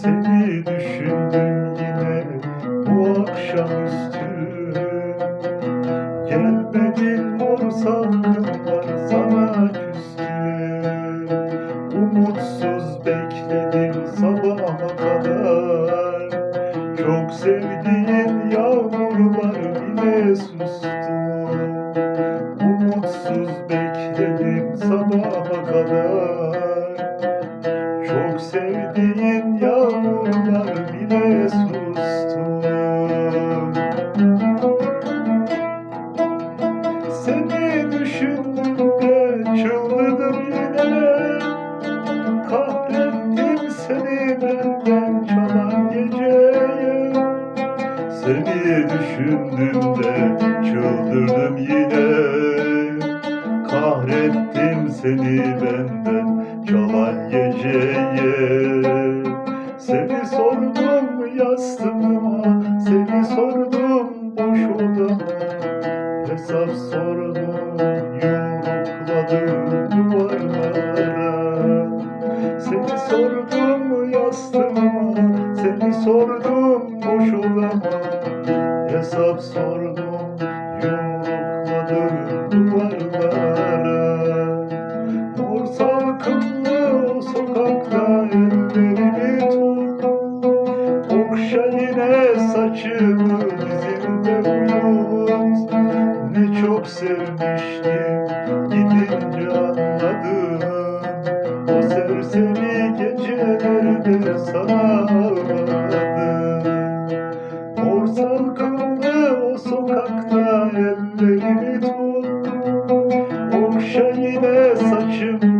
Seni düşündüm yine bu akşamüstü. Gelmedin mor salkımlar sana küstü. Umutsuz bekledim sabaha kadar. Çok sevdiğin yağmurlar bile sustu. Umutsuz bekledim sabaha kadar. Çok sevdiğin yağmurlar bile sustu Seni düşündüğümde çıldırdım yine. Kahrettim seni benden çalan geceye Seni düşündüğümde çıldırdım yine. Kahrettim seni benden çalan sordum yumrukladım duvarlara. Seni sordum yastığıma Seni sordum boş odama Hesap sordum yumrukladım duvarlara. Mor salkımlı o sokakta ellerimi tut. Okşa yine saçımı gecelerde sana ağladım Mor salkımlı o sokakta ellerimi tut Okşa yine saçımda